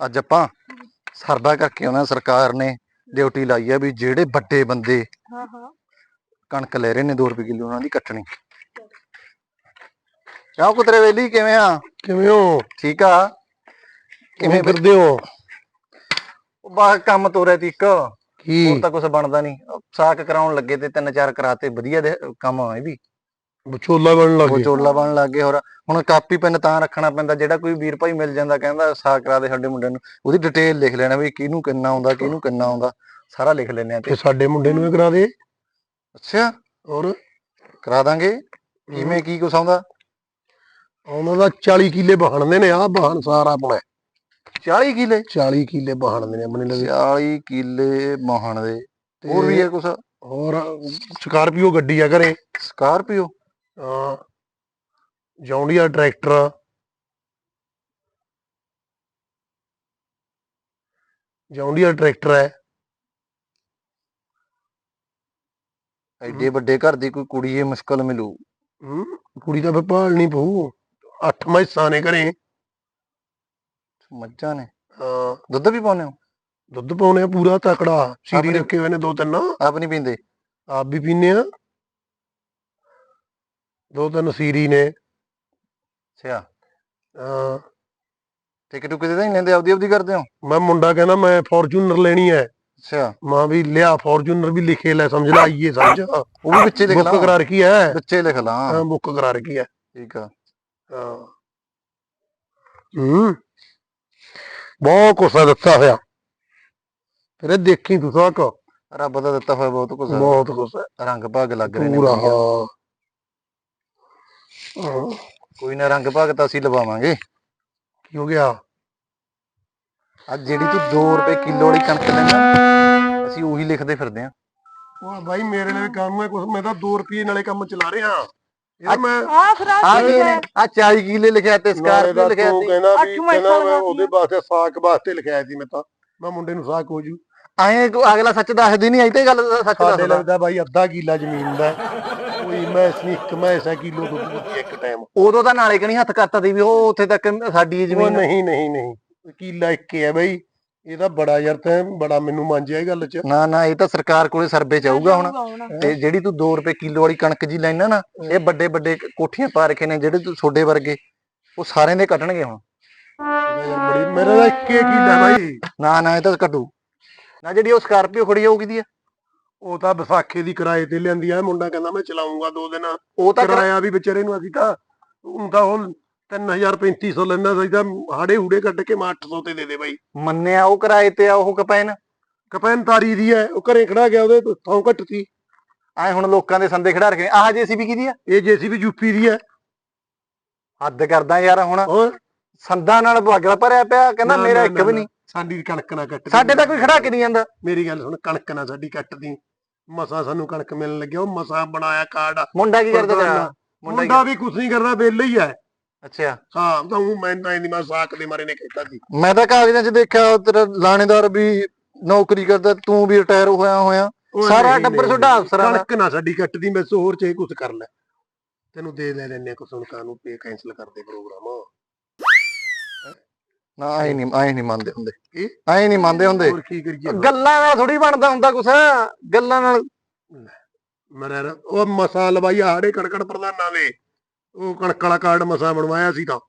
ਅੱਜ ਆਪਾਂ ਸਰਦਾ ਕਰਕੇ ਆਉਣਾ ਸਰਕਾਰ ਨੇ ਡਿਊਟੀ ਲਾਈ ਆ ਵੀ ਜਿਹੜੇ ਵੱਡੇ ਬੰਦੇ ਹਾਂ ਹਾਂ। ਕਣਕ ਲੈ ਰਹੇ ਨੇ 2 ਰੁਪਏ ਕਿਲੋ ਉਹਨਾਂ ਦੀ ਕੱਟਣੀ। ਕਿਉਂ ਕੁਤਰੇ ਵੇਲੀ ਕਿਵੇਂ ਆ? ਕਿਵੇਂ ਹੋ? ਠੀਕ ਆ? ਕਿਵੇਂ ਫਿਰਦੇ ਹੋ? ਉਹ ਬਾ ਕੰਮ ਤੋਰਿਆ ਤੀ ਇੱਕ। ਹੋਰ ਕੀ ਤਾਂ ਕੁਝ ਬਣਦਾ ਨਹੀਂ। ਸਾਕ ਕਰਾਉਣ ਲੱਗੇ ਤੇ ਤਿੰਨ ਚਾਰ ਕਰਾਤੇ ਵਧੀਆ ਕੰਮ ਆ ਇਹ ਵੀ। ਵਿਚੋਲਾ ਬਣਨ ਲੱਗ ਉਹ ਗਏ। ਚੋਲਾ ਬਣ ਲੱਗ ਗਏ ਹੋਰ ਹੁਣ ਕਾਪੀ ਪੈਨ ਤਾਂ ਰੱਖਣਾ ਪੈਂਦਾ ਜਿਹੜਾ ਕੋਈ ਵੀਰ ਭਾਈ ਮਿਲ ਜਾਂਦਾ ਕਹਿੰਦਾ ਸਾਕ ਕਰਾ ਦੇ ਸਾਡੇ ਮੁੰਡੇ ਨੂੰ ਉਹਦੀ ਡਿਟੇਲ ਲਿਖ ਲੈਣਾ ਵੀ ਕਿਹਨੂੰ ਕਿੰਨਾ ਆਉਂਦਾ ਕਿਹਨੂੰ ਕਿੰਨਾ ਆਉਂਦਾ ਸਾਰਾ ਲਿਖ ਲੈਣੇ ਆ ਤੇ ਸਾਡੇ ਮੁੰਡੇ ਨੂੰ ਵੀ ਕਰਾ ਦੇ। ਅੱਛਾ। ਔਰ ਕਰਾ ਦਾਂਗੇ ਕਿਵੇਂ ਕੀ ਕੁਛ ਆਉਂਦਾ? ਉਹਨਾਂ ਦਾ 40 ਕਿੱਲੇ ਬਹਾਨਦੇ ਨੇ ਆ ਬਹਾਨ ਸਾਰਾ ਆਪਣਾ। 40 ਕਿੱਲੇ? 40 ਕਿੱਲੇ ਬਹਾਨਦੇ ਨੇ ਆਪਣੇ ਲਈ 40 ਕਿੱਲੇ ਮੋਹਣ ਦੇ ਹੋਰ ਵੀ ਹੈ ਕੁਛ? ਹੋਰ ਸਕਾਰਪੀਓ ਗੱਡੀ ਆ ਘਰੇ। ਸਕਾਰਪੀਓ? ਜੌਂਡੀਆ ਟਰੈਕਟਰ। ਜੌਂਡੀਆ ਟਰੈਕਟਰ ਹੈ। ਐਡੇ ਵੱਡੇ ਘਰ ਦੀ ਕੋਈ ਕੁੜੀ ਇਹ ਮੁਸ਼ਕਲ ਮਿਲੂ। ਹਮ, ਕੁੜੀ ਤਾਂ ਫਿਰ ਭਾਲਣੀ ਪਊ। ਅੱਠ ਮੈਸਾਂ ਨੇ ਘਰੇ। ਮੱਝਾਂ ਨੇ। ਹਾਂ। ਦੁੱਧ ਵੀ ਪਾਉਂਦੇ ਹੋ? ਦੁੱਧ ਪਾਉਣੇ ਆ ਪੂਰਾ ਤਕੜਾ। ਸੀਰੀ ਰੱਖੇ ਹੋਏ ਨੇ ਦੋ ਤਿੰਨ। ਆਪ ਨਹੀਂ ਪੀਂਦੇ? ਆਪ ਵੀ ਪੀਨੇ ਆ। ਦੋ ਤਿੰਨ ਸੀਰੀ ਨੇ। ਅੱਛਾ। ਹਾਂ। ਟਿਕਟ ਟੁਕੇ ਤਾਂ ਨਹੀਂ ਲੈਂਦੇ? ਆਪਦੀ ਆਪਦੀ ਕਰਦੇ ਹੋ? ਮੈਂ ਮੁੰਡਾ ਕਹਿੰਦਾ ਮੈਂ ਫੋਰਚੂਨਰ ਲੈਣੀ ਹੈ। ਅੱਛਾ। ਮਾਂ ਵੀ ਲਿਆ ਫੋਰਚੂਨਰ ਵੀ ਲਿਖੇ ਲੈ ਸਮਝ ਲੈ ਆਈਏ ਸਮਝ। ਉਹ ਵੀ ਵਿੱਚੇ ਲਿਖ ਬੁੱਕ ਲਾ। ਕਰਾ ਰਖੀ ਹੈ। ਵਿੱਚੇ ਲਿਖ ਲਾ। ਹਾਂ ਬੁੱਕ ਕਰਾ ਰਖੀ ਹੈ। ਠੀਕ ਆ। ਹਾਂ। ਹੂੰ। ਬਹੁਤ ਕੁਛ ਆ ਦਿੱਤਾ ਹੋਇਆ। ਫਿਰ ਦੇਖੀ ਤੂੰ ਸਾਕ ਰੱਬ ਦਾ ਦਿੱਤਾ ਹੋਇਆ ਬਹੁਤ ਕੁਝ ਬਹੁਤ ਕੁਛ ਹੈ ਰੰਗ ਭਾਗ ਲੱਗ ਰਹੇ ਨੇ ਪੂਰਾ ਵਧੀਆ। ਹਾਂ। ਹਾਂ। ਕੋਈ ਨਾ ਰੰਗ ਭਾਗ ਤਾਂ ਅਸੀਂ ਲਵਾਵਾਂਗੇ। ਕੀ ਹੋ ਗਿਆ? ਅੱਜ ਜਿਹੜੀ ਤੂੰ 2 ਰੁਪਏ ਕਿਲੋ ਵਾਲੀ ਕਣਕ ਲੈਣਾ ਅਸੀਂ ਉਹੀ ਲਿਖਦੇ ਫਿਰਦੇ ਆਂ। ਉਹ ਬਾਈ ਮੇਰੇ ਲਈ ਕੰਮ ਹੈ ਕੁਛ ਮੈਂ ਤਾਂ 2 ਰੁਪਏ ਨਾਲੇ ਕੰਮ ਚਲਾ ਰਿਹਾ। ਇਹ ਮੈਂ ਆ ਫਰਾਕ ਆ ਆ 40 ਕਿਲੇ ਲਿਖਿਆ ਤੇ ਸਕਾਰਪੀਓ ਦਾ ਲਿਖਿਆ ਤੂੰ ਤੇ ਕਹਿੰਦਾ ਵੀ ਕਹਿੰਦਾ ਮੈਂ। ਉਹਦੇ ਵਾਸਤੇ ਸਾਕ ਵਾਸਤੇ ਲਿਖਿਆ ਸੀ ਮੈਂ ਤਾਂ। ਮੈਂ ਮੁੰਡੇ ਨੂੰ ਸਾਕ ਹੋ ਜੂ। ਐਂ ਅਗਲਾ ਸੱਚ ਦੱਸਦੀ ਨਹੀਂ ਆਈ ਤੇ ਗੱਲ ਸੱਚ ਦੱਸਦਾ। ਲੱਗਦਾ ਬਾਈ ਅੱਧਾ ਕਿੱਲਾ ਜ਼ਮੀਨ ਦਾ। ਕੋਈ ਮੈਸ ਨਹੀਂ ਇੱਕ ਮੈਸ ਹੈ ਕਿਲੋ ਦੁੱਧ ਦਿੰਦੀ ਹੈ ਇੱਕ ਟਾਈਮ ਉਦੋਂ ਤਾਂ ਨਾਲੇ ਕਣੀ ਹੱਥ ਕਰਤਾ ਦੀ ਵੀ ਉਹ ਉੱਥੇ ਤੱਕ ਸਾਡੀ ਉਹ ਜ਼ਮੀਨ ਨਹੀਂ ਨਹੀਂ ਨਹੀਂ। ਕਿੱਲਾ ਇੱਕ ਹੀ ਬਾਈ। ਇਹ ਤਾਂ ਬੜਾ ਯਾਰ ਤੈਂ ਬੜਾ ਮੈਨੂੰ ਮੰਨਿਆ ਇਹ ਗੱਲ 'ਚ। ਨਾ ਨਾ ਇਹ ਤਾਂ ਸਰਕਾਰ ਕੋਲੇ ਸਰਵੇ ਚਾਹੂਗਾ ਹੁਣ। ਤੇ ਜਿਹੜੀ ਤੂੰ 2 ਰੁਪਏ ਕਿਲੋ ਵਾਲੀ ਕਣਕ ਜੀ ਲੈਣਾ ਨਾ ਇਹ ਵੱਡੇ ਵੱਡੇ ਕੋਠੀਆਂ ਪਾ ਰੱਖੇ ਨੇ ਜਿਹੜੇ ਤੂੰ ਛੋਡੇ ਵਰਗੇ ਉਹ ਸਾਰਿਆਂ ਦੇ ਕੱਟਣਗੇ ਹੁਣ। ਇਹਦਾ ਯਾਰ ਬੜੀ ਮੇਰਾ ਤਾਂ ਇੱਕ ਕਿੱਲਾ ਬਾਈ। ਨਾ ਨਾ ਇਹ ਤਾਂ ਕੱਟੂ ਨਾ ਜਿਹੜੀ ਉਹ ਸਕਾਰਪੀਓ ਖੜੀ ਆ ਉਹ ਕਿਹਦੀ ਆ। ਉਹ ਤਾਂ ਵਿਸਾਖੇ ਦੀ ਕਿਰਾਏ ਤੇ ਲਿਆਂਦੀ ਆ ਮੁੰਡਾ ਕਹਿੰਦਾ ਮੈਂ ਚਲਾਉਂਗਾ ਦੋ ਦਿਨ। ਉਹ ਤਾਂ ਕਿਰਾ- ਕਿਰਾਇਆ ਵੀ ਵਿਚਾਰੇ ਨੂੰ ਅਸੀਂ ਤਾਂ ਉਹ ਤਾਂ ਉਹ 3000 3500 ਲੈਂਦਾ ਸੀ ਤਾਂ ਹਾੜੇ ਹੂੜੇ ਕੱਢ ਕੇ ਮੈਂ 800 ਤੇ ਦੇ ਦੇ ਬਾਈ। ਮੰਨਿਆ ਉਹ ਕਿਰਾਏ ਤੇ ਆ ਉਹ ਕਪੈਨ? ਕਪੈਨ ਤਾਰੀ ਦੀ ਹੈ ਉਹ ਘਰੇ ਖੜਾ ਗਿਆ ਉਹਦੇ ਤੋਂ ਥਾਂ ਘੱਟਤੀ ਐ ਹੁਣ ਲੋਕਾਂ ਦੇ ਸੰਦੇ ਖੜਾ ਰੱਖੇ ਆਹ ਜੇਸੀਬੀ ਕਿਹਦੀ ਆ ਇਹ ਜੇਸੀਬੀ ਯੂਪੀ ਦੀ ਹੈ ਹੱਦ ਕਰਦਾ ਯਾਰ ਹੁਣ। ਸੰਦਾਂ ਨਾਲ ਬਾਗਲਾ ਭਰਿਆ ਪਿਆ ਕਹਿੰਦਾ ਮੇਰਾ ਇੱਕ ਵੀ। ਨਹੀਂ। ਸਾਡੀ ਕਣਕ ਨਾ ਕੱਟ ਸਾਡੇ ਤਾਂ ਕੋਈ ਖੜਾ ਕੇ ਨਹੀਂ ਜਾਂਦਾ। ਮੇਰੀ ਗੱਲ ਸੁਣ ਕਣਕ ਨਾ ਸਾਡੀ ਕੱਟਦੀ। ਮਸਾ ਸਾਨੂੰ ਕਣਕ ਮਿਲਣ ਲੱਗਿਆ ਉਹ ਮਸਾ ਬਣਾਇਆ ਕਾਰਡ। ਮੁੰਡਾ ਕੀ ਕਰਦਾ ਤੇਰਾ। ਮੁੰਡਾ ਕੀ- ਵੀ ਕੁਛ ਨਹੀਂ ਕਰਦਾ ਵਿਹਲੇ ਹੀ ਹੈ। ਅੱਛਾ। ਹਾਂ ਤਾਂ ਉਹ ਮੈਂ ਤਾਂ ਇਹਦੀ ਮੈਂ ਸਾਕ ਦੇ ਮਾਰੇ ਨੇ ਕੀਤਾ ਸੀ। ਮੈਂ ਤਾਂ ਕਾਗਜ਼ਾਂ 'ਚ ਦੇਖਿਆ ਤੇਰਾ ਲਾਣੇਦਾਰ ਵੀ ਨੌਕਰੀ ਕਰਦਾ ਤੂੰ ਵੀ ਰਿਟਾਇਰ ਹੋਇਆ ਹੋਇਆ। ਉਹ ਸਾਰਾ ਨਹੀਂ, ਟੱਬਰ ਨਹੀਂ, ਤੁਹਾਡਾ ਅਫਸਰਾਂ ਦਾ। ਕਣਕ ਨਾ ਸਾਡੀ ਕੱਟਦੀ ਮੈਂ ਹੋਰ ਚਾਹੇ ਕੁਛ ਕਰ ਲੈ। ਤੈਨੂੰ ਦੇ ਲੈ ਲੈਨੇ ਕੁਛ ਹੁਣ ਕਾਨੂੰ ਪੇ ਕੈਨਸਲ ਕਰਦੇ ਪ੍ਰੋਗਰਾਮ ਨਾ ਆਏ ਨਹੀਂ ਆਏ ਨਹੀਂ ਮੰਨਦੇ ਹੁੰਦੇ। ਕੀ? ਆਏ ਨਹੀਂ ਮੰਨਦੇ ਹੁੰਦੇ। ਹੋਰ ਕੀ ਕਰੀਏ ਗੱਲਾਂ ਨਾਲ ਥੋੜੀ ਬਣਦਾ ਹੁੰਦਾ ਕੁਛ ਗੱਲਾਂ ਨਾਲ। ਮਰਿਆ ਉਹ ਮਸਾ ਲਵਾਈ ਹਾੜੇ ਕੜਕੜ ਪ੍ਰਧਾਨਾਂ ਦੇ ਉਹ ਕਣਕ ਵਾਲਾ ਕਾਰਡ ਮਸਾ ਬਣਵਾਇਆ ਸੀ ਤਾਂ